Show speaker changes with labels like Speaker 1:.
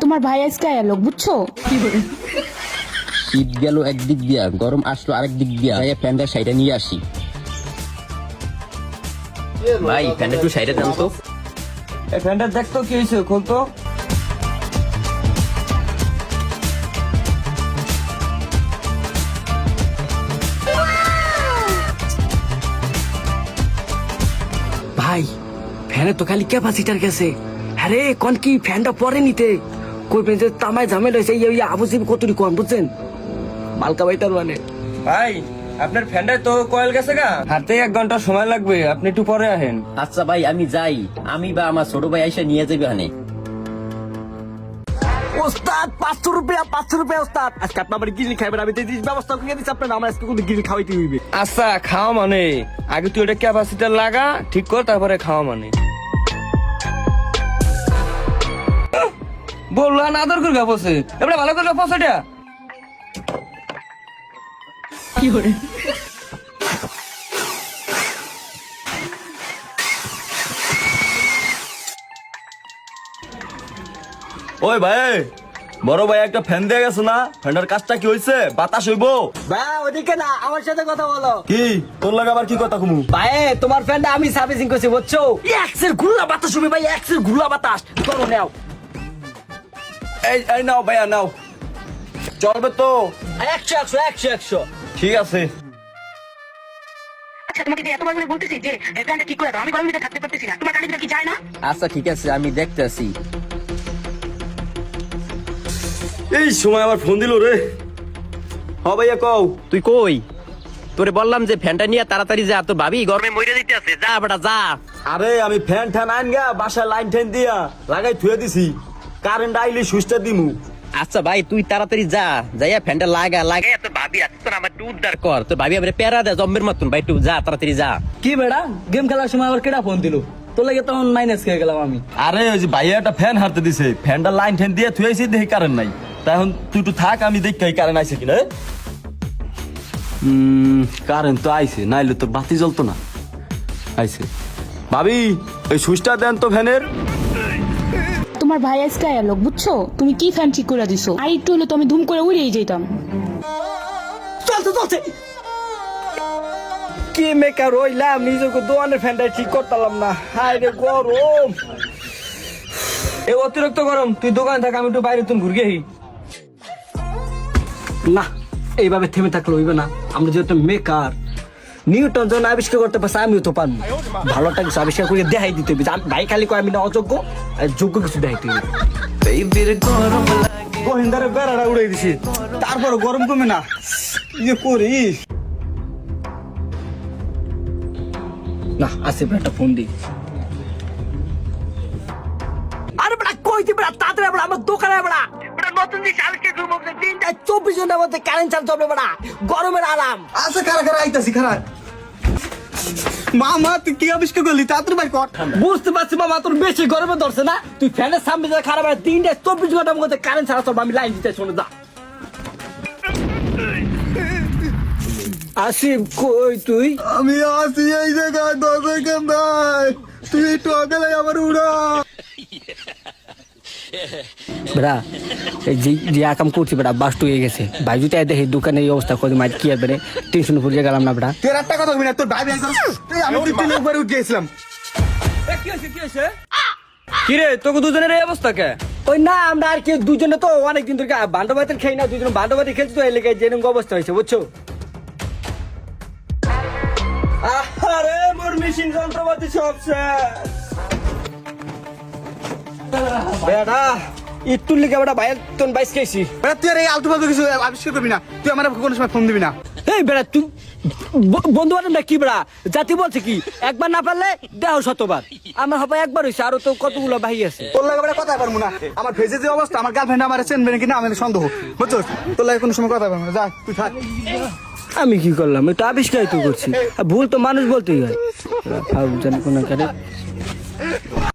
Speaker 1: তোমার ভাই আজকে এলো বুঝছ?
Speaker 2: শীত গেল একদিক দিয়া গরম আসলো আরেক দিক দিয়া। তাই প্যান্টের সাইডে নিয়ে আসি। ভাই প্যান্টের একটু সাইডে দেন তো।
Speaker 3: এই ফ্যানটা দেখতো কি হয়েছে খুলতো ভাই ফ্যানে তো খালি ক্যাপাসিটার গেছে। আরে কোন কি ফ্যানটা পরে নিতে। কই পেঁচে তামায় ঝামেলা হয়েছে এই এই আবুসিব কতটি কম বুঝছেন? মালকা বাইটার মানে। ভাই আপনার ফ্যানটায় তো কয়েল গেছে গা। হাতে এক ঘণ্টা সময় লাগবে আপনি একটু পরে আহেন
Speaker 2: আচ্ছা ভাই আমি যাই। আমি বা আমার ছোট ভাই এসে নিয়ে যাবে হানে
Speaker 3: ওস্তাদ পাঁচশো রুপিয়া পাঁচশো রুপিয়া ওস্তাদ। আজকে আপনার আমার গিরি খাইবেন আমি দিদি ব্যবস্থা করে দিচ্ছি আপনার আমার আজকে কোনো গিরি খাওয়াইতে হইবে। আচ্ছা খাওয়া মানে? আগে তুই ওটা ক্যাপাসিটার লাগা ঠিক কর তারপরে খাওয়া মানে। বলল না আদর করে বসে এবারে ভালো করে বসে এটা।
Speaker 4: ওই ভাই বড় ভাই একটা ফ্যান দিয়ে গেছে না? ফ্যানটার কাজটা কি হয়েছে বাতাস হইব?
Speaker 3: ভাই ওদিকে না আমার সাথে কথা বলো।
Speaker 4: কি? তোর লাগে আবার কি কথা কুমু?
Speaker 3: ভাই তোমার ফ্যানটা আমি সার্ভিসিং করছি বুঝছ? এক্সের গুল্লা বাতাস হবে ভাই এক্সের গুল্লা বাতাস। করো নাও।
Speaker 4: এই এই নাও ভাইয়া নাও। চলবে তো।
Speaker 3: একশো একশো একশো একশো।
Speaker 4: ঠিক আছে।
Speaker 5: আচ্ছা তোমাকে যে এতবার করে বলতেছি যে এই ঠিক করে দাও? আমি গরম দিতে থাকতে পারতেছি না। তোমার কানে কি যায় না?
Speaker 2: আচ্ছা ঠিক আছে আমি দেখতেছি।
Speaker 4: এই সময় আবার ফোন দিল রে। হ ভাইয়া কও।
Speaker 2: তুই কই? তোরে বললাম যে ফ্যানটা নিয়ে তাড়াতাড়ি যা তো ভাবি গরমে মরে দিতে আছে। যা বেটা যা।
Speaker 4: আরে আমি ফ্যান ঠ্যান আইন গা বাসায় লাইন ঠ্যান দিয়া লাগাই থুয়ে দিছি। কারেন্ট আইলে সুইচটা দিমু।
Speaker 2: আচ্ছা ভাই তুই তাড়াতাড়ি যা। যাইয়া ফ্যানটা লাগা লাগা। তো ভাবি আছে তোর আমার একটু উদ্ধার কর। তো ভাবি আবার প্যারা দে জম্বের মতন। ভাই তুই যা তাড়াতাড়ি যা।
Speaker 3: কি বেড়া? গেম খেলার সময় আবার কেডা ফোন দিল? তোর লাগে তখন মাইনাস খেয়ে গেলাম আমি।
Speaker 4: আরে ওই যে ভাইয়া একটা ফ্যান হারতে দিছে। ফ্যানটা লাইন ঠ্যান দিয়ে থুয়েছি দেখি কারেন্ট নাই। তাই এখন তুই একটু থাক আমি দেখি কারেন্ট আইছে কিনা কারেন্ট তো আইছে নাইলে তো বাতি জ্বলতো না। আইছে। ভাবি ওই সুইচটা দেন তো ফ্যানের।
Speaker 1: তোমার ভাই আজকে এলো বুঝছ? তুমি কি ফ্যান ঠিক করে দিছো? আর একটু হলে তো আমি ধুম করে উড়েই যেতাম
Speaker 3: কি মেকার রইলাম নিজেকে ফ্যানটা ঠিক না। রে গরম। এ অতিরিক্ত গরম, তুই দোকানে থাক, আমি একটু বাইরে তুমি ঘুরগে না, এইভাবে থেমে থাকলে হইবে না। আমরা যেহেতু মেকার নিউটন যখন আবিষ্কার করতে পারছে আমিও তো পারব। ভালোটা কিছু আবিষ্কার করে দেখাই দিতে হবে। ভাই খালি কয় আমি না অযোগ্য যোগ্য কিছু দেখাইতে হবে। গোহিন্দারে বেড়াটা উড়াই দিছি। তারপর গরম কমে না। ইয়ে করি না একটা ফোন দি। আরে বেটা কই দি বেটা? তাড়াতাড়ি আমার দোকানে বেটা তিনটা চব্বিশ ঘণ্টার মধ্যে কারেন্ট চার্জ হবে বেটা। গরমের আরাম।
Speaker 6: আচ্ছা খারা খারা আইতাছি খারা। মামা তুই কি আবিষ্কার করলি? তাড়াতাড়ি ভাই কর।
Speaker 3: বুঝতে পারছি মামা তোর বেশি গরমে ধরছে না। তুই ফ্যানের সামনে যা খারাপ হয় তিনটা চব্বিশ ঘণ্টার মধ্যে কারেন্ট ছাড়া চলবে আমি লাইন দিতে শুনে যা। আসিফ কই তুই?
Speaker 6: আমি আসি এই জায়গায় দশ সেকেন্ড। ভাই তুই একটু আগে আমার উড়া।
Speaker 3: বেড়া যে যে আকাম করছি বেড়া বাস টুয়ে গেছে। ভাই যদি দেখি দোকানে এই অবস্থা করে মাঝ কি আর বেড়ে? টেনশন গেলাম না বেড়া।
Speaker 6: তোর একটা কথা না তোর ভাই ভাই আমি তিন একবার উঠে গেছিলাম।
Speaker 3: কি হয়েছে কি হয়েছে? কিরে তোকে দুজনের এই অবস্থা কে? ওই না আমরা আর কি দুজনে তো অনেকদিন ধরে বান্ডবাতের খেই না দুজন বান্ডবাতি খেলছি তো এই লেগে যেরকম অবস্থা হয়েছে বুঝছ? আরে মোর মেশিন যন্ত্রপাতি সব শেষ। বেটা একটু লিখে বেটা ভাইয়ের তোর বাইশ খেয়েছি
Speaker 6: বেটা তুই আর এই আলতু ফালতু কিছু আবিষ্কার করবি না। তুই আমার কোনো সময় ফোন দিবি না।
Speaker 3: এই বেড়া তুই বন্ধু বান্ধব কি বেড়া জাতি বলছে কি একবার না পারলে দেহ শতবার। আমার হবে একবার হয়েছে আরও তো কতগুলো বাহি আছে।
Speaker 6: তোর লাগে বেটা কথা পারব না। আমার ফেসে যে অবস্থা আমার গার্লফ্রেন্ড আমার চেনবে নাকি না আমার সন্দেহ। বুঝছ তোর লাগে কোনো সময় কথা পারব না। যা তুই থাক।
Speaker 3: আমি কি করলাম? এটা আবিষ্কার তো করছি। ভুল তো মানুষ বলতেই হয়। ফাউল জানি কোনো কারে।